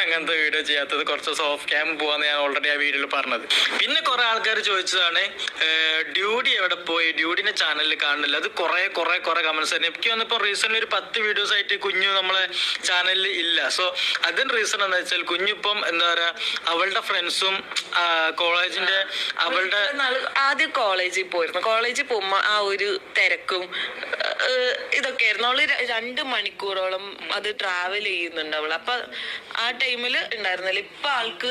അങ്ങനത്തെ വീഡിയോ ചെയ്യാത്തത് കുറച്ച് ദിവസം ഓഫ് ക്യാം പോവാന്ന് ഞാൻ ഓൾറെഡി ആ വീഡിയോയിൽ പറഞ്ഞത്. പിന്നെ കുറെ ആൾക്കാർ ചോദിച്ചതാണ് ഡ്യൂഡി എവിടെ പോയി? ഡ്യൂഡിനെ ചാനലിൽ കാണുന്നില്ല. അത് കുറെ കുറെ കുറെ കമന്റ്സ് ആയിരുന്നു എനിക്ക് വന്നപ്പോൾ റീസെന്റ് ഒരു പത്ത് വീഡിയോസ് ആയിട്ട് കുഞ്ഞു നമ്മളെ ചാനലിൽ ഇല്ല. സോ അതിന് റീസൺ എന്താ വെച്ചാൽ കുഞ്ഞു ഇപ്പം എന്താ പറയാ അവളുടെ ഫ്രണ്ട്സും കോളേജിന്റെ അവളുടെ ആദ്യം കോളേജിൽ പോയിരുന്നു. കോളേജിൽ പോകുമ്പോ ആ ഒരു തിരക്കും ഇതൊക്കെ ആയിരുന്നു അവൾ രണ്ട് മണിക്കൂറോളം അത് ട്രാവൽ ചെയ്യുന്നുണ്ട് അവൾ. അപ്പൊ ആ ടൈമിൽ ഉണ്ടായിരുന്നില്ല ഇപ്പൊ ആൾക്ക്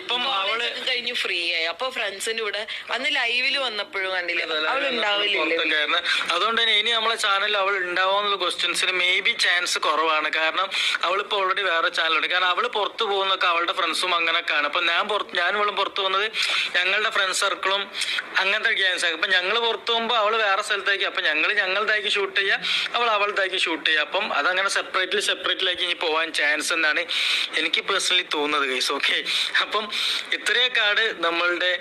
ഇപ്പം അവൾ കഴിഞ്ഞ് ഫ്രീ ആയി. അപ്പൊ ഫ്രണ്ട്സിന്റെ കൂടെ അന്ന് ലൈവിൽ വന്നപ്പോഴും കണ്ടില്ലേ? അവൾ ഉണ്ടാവില്ലേ അതുകൊണ്ട് തന്നെ ഇനി നമ്മളെ ചാനലിൽ അവൾ ഉണ്ടാവാന്നുള്ള ക്വസ്റ്റ്യൻസിന് മേ ബി ചാൻസ് കുറവാണ്. കാരണം അവളിപ്പോ ഓൾറെഡി വേറെ ചാനലുണ്ട് കാരണം അവൾ പുറത്തു പോകുന്നൊക്കെ അവളുടെ ഫ്രണ്ട്സും അങ്ങനെയൊക്കെയാണ് അപ്പൊ ഞാൻ പുറത്ത് ഞാൻ ഇവളും പുറത്തു പോകുന്നത് ഞങ്ങളുടെ ഫ്രണ്ട്സ് സർക്കിളും അങ്ങനത്തെ ഗ്യാൻസ് അപ്പൊ ഞങ്ങൾ പുറത്തു പോകുമ്പോൾ അവൾ വേറെ സ്ഥലത്തേക്ക്. അപ്പൊ ഞങ്ങൾ ഞങ്ങളുടേക്ക് ഷൂട്ട് ചെയ്യുക അവൾ അവളുടേക്ക് ഷൂട്ട് ചെയ്യുക അപ്പം അതങ്ങനെ സെപ്പറേറ്റ്ലി സെപ്പറേറ്റിലേക്ക് ഇനി പോവാൻ ചാൻസ് എന്നാണ് എനിക്ക് പേഴ്സണലി തോന്നുന്നത് ഗൈസ് ഓക്കെ അപ്പം ഇത്രയൊക്കെയാണ് നമ്മളുടെ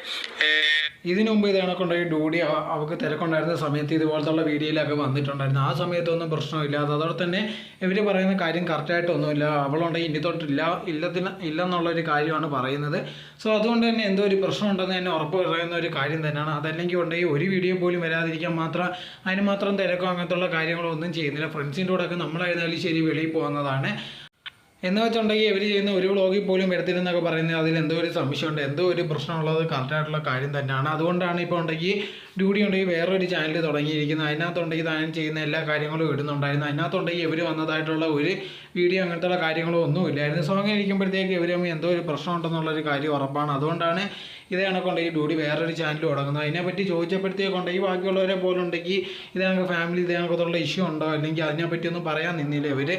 ഇതിനു മുമ്പ് ഇതാണ് കൊണ്ടുപോയി ഡ്യൂട്ടി അവർക്ക് തിരക്കുണ്ടായിരുന്ന സമയത്ത് ഇതുപോലത്തുള്ള വീഡിയോയിലൊക്കെ വന്നിട്ടുണ്ടായിരുന്നു. ആ സമയത്തൊന്നും പ്രശ്നമില്ല അതോടെ തന്നെ ഇവർ പറയുന്ന കാര്യം കറക്റ്റായിട്ടൊന്നുമില്ല അവളുണ്ടെങ്കിൽ ഇനി തൊട്ടില്ല ഇല്ലത്തിന് ഇല്ലെന്നുള്ളൊരു കാര്യമാണ് പറയുന്നത്. സോ അതുകൊണ്ട് തന്നെ എന്തോ ഒരു പ്രശ്നമുണ്ടെന്ന് തന്നെ ഉറപ്പ് പറയുന്ന ഒരു കാര്യം തന്നെയാണ്. അതല്ലെങ്കിൽ ഉണ്ടെങ്കിൽ ഒരു വീഡിയോ പോലും വരാതിരിക്കാൻ മാത്രം അതിന് മാത്രം തിരക്കോ അങ്ങനത്തുള്ള കാര്യങ്ങളോ ഒന്നും ചെയ്യുന്നില്ല. ഫ്രണ്ട്സിന്റെ കൂടെയൊക്കെ നമ്മളായിരുന്നാലും ശരി വെളിയിൽ പോകുന്നതാണ്. എന്ന് വെച്ചുണ്ടെങ്കിൽ ഇവർ ചെയ്യുന്ന ഒരു വ്ളോഗിൽ പോലും വരത്തില്ലെന്നൊക്കെ പറയുന്നത് അതിൽ എന്തോ ഒരു സംശയമുണ്ട്. എന്തോ ഒരു പ്രശ്നമുള്ളത് കറക്റ്റായിട്ടുള്ള കാര്യം തന്നെയാണ്. അതുകൊണ്ടാണ് ഇപ്പോൾ ഉണ്ടെങ്കിൽ ഡ്യൂട്ടി ഉണ്ടെങ്കിൽ വേറൊരു ചാനൽ തുടങ്ങിയിരിക്കുന്നത്. അതിനകത്തുണ്ടെങ്കിൽ താൻ ചെയ്യുന്ന എല്ലാ കാര്യങ്ങളും ഇടുന്നുണ്ടായിരുന്നു. അതിനകത്തുണ്ടെങ്കിൽ ഇവർ വന്നതായിട്ടുള്ള ഒരു വീഡിയോ അങ്ങനത്തെ കാര്യങ്ങളോ ഒന്നും ഇല്ലായിരുന്നു. സോ അങ്ങനെ ഇരിക്കുമ്പോഴത്തേക്ക് ഇവർ എന്തോ ഒരു പ്രശ്നം ഉണ്ടെന്നുള്ളൊരു കാര്യം ഉറപ്പാണ്. അതുകൊണ്ടാണ് ഇതേ കണക്കുണ്ടെങ്കിൽ ഡ്യൂട്ടി വേറൊരു ചാനൽ തുടങ്ങുന്നത്. അതിനെപ്പറ്റി ചോദിച്ചപ്പോഴത്തേക്കുണ്ടെങ്കിൽ ബാക്കിയുള്ളവരെ പോലുണ്ടെങ്കിൽ ഇതേ ഫാമിലി ഇതേ കണക്കത്തുള്ള ഇഷ്യൂ ഉണ്ടോ? അല്ലെങ്കിൽ അതിനെപ്പറ്റി ഒന്നും പറയാൻ നിന്നില്ല. ഇവർ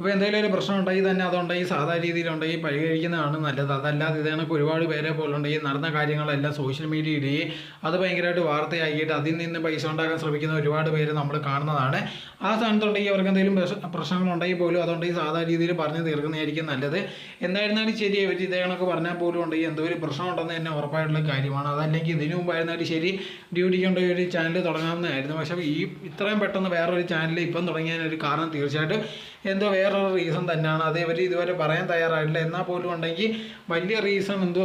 ഇപ്പോൾ എന്തെങ്കിലും ഒരു പ്രശ്നം ഉണ്ടെങ്കിൽ തന്നെ അതുണ്ടെങ്കിൽ സാധാ രീതിയിലുണ്ടെങ്കിൽ പരിഹരിക്കുന്നതാണ് നല്ലത്. അതല്ലാതെ ഇത് കണക്ക് ഒരുപാട് പേരെ ഉണ്ടെങ്കിൽ നടന്ന കാര്യങ്ങളെല്ലാം സോഷ്യൽ മീഡിയ ഇടുകയും അത് ഭയങ്കരമായിട്ട് വാർത്തയാക്കിയിട്ട് അതിൽ നിന്ന് പൈസ ഉണ്ടാക്കാൻ ശ്രമിക്കുന്ന ഒരുപാട് പേര് നമ്മൾ കാണുന്നതാണ്. ആ സ്ഥാനത്തുണ്ടെങ്കിൽ അവർക്ക് എന്തെങ്കിലും പ്രശ്ന- പ്രശ്നങ്ങളുണ്ടെങ്കിൽ പോലും അതുണ്ടെങ്കിൽ സാധാ രീതിയിൽ പറഞ്ഞു തീർക്കുന്നതായിരിക്കും നല്ലത്. എന്തായിരുന്നാലും ശരി അവർ ഇതേ കണക്ക് പറഞ്ഞാൽ പോലും ഉണ്ടെങ്കിൽ എന്തോ ഒരു പ്രശ്നം ഉണ്ടെന്ന് തന്നെ ഉറപ്പായിട്ടുള്ള കാര്യമാണ്. അതല്ലെങ്കിൽ ഇതിനു മുമ്പായിരുന്നാലും ശരി ഡ്യൂട്ടിക്ക് ഉണ്ടെങ്കിൽ ഒരു ചാനൽ തുടങ്ങാവുന്നതായിരുന്നു. പക്ഷേ ഈ ഇത്രയും പെട്ടെന്ന് വേറൊരു ചാനൽ ഇപ്പം തുടങ്ങിയതിനൊരു കാരണം തീർച്ചയായിട്ടും എന്തോ വേറൊരു റീസൺ തന്നെയാണ്. അത് ഇവർ ഇതുവരെ പറയാൻ തയ്യാറായിട്ടില്ല. എന്നാൽ പോലും ഉണ്ടെങ്കിൽ വലിയ റീസൺ എന്തോ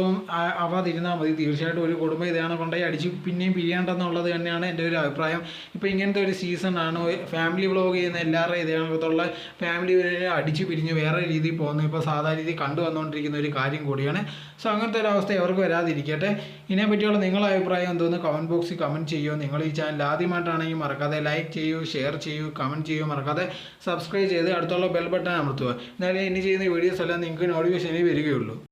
ആവാതിരുന്നാൽ മതി. തീർച്ചയായിട്ടും ഒരു കുടുംബം ഇതാണ് കൊണ്ടുപോയി അടിച്ച് പിന്നെയും പിരിയേണ്ടെന്നുള്ളത് തന്നെയാണ് എന്റെ ഒരു അഭിപ്രായം. ഇപ്പോൾ ഇങ്ങനത്തെ ഒരു സീസണാണ് ഫാമിലി വ്ളോഗ് ചെയ്യുന്ന എല്ലാവരുടെയും ഇതിനകത്തുള്ള ഫാമിലി അടിച്ച് പിരിഞ്ഞ് വേറെ രീതിയിൽ പോകുന്നു. ഇപ്പോൾ സാധാരണ രീതിയിൽ കണ്ടു വന്നുകൊണ്ടിരിക്കുന്ന ഒരു കാര്യം കൂടിയാണ്. സോ അങ്ങനത്തെ ഒരു അവസ്ഥ വരാതിരിക്കട്ടെ. ഇതിനെ പറ്റിയുള്ള നിങ്ങളുടെ അഭിപ്രായം എന്തോന്ന് കമന്റ് ബോക്സിൽ കമന്റ് ചെയ്യുമോ നിങ്ങൾ ഈ ചാനൽ ആദ്യമായിട്ടാണെങ്കിൽ മറക്കാതെ ലൈക്ക് ചെയ്യൂ ഷെയർ ചെയ്യൂ കമന്റ് ചെയ്യൂ മറക്കാതെ സബ്സ്ക്രൈബ് ചെയ്ത് അടുത്തുള്ള ബെൽ ബട്ടൺ അമർത്തുക എന്നാലേ ഇനി ചെയ്യുന്ന വീഡിയോസ് എല്ലാം നിങ്ങൾക്ക് നോട്ടിഫിക്കേഷനിൽ വരികയുള്ളൂ.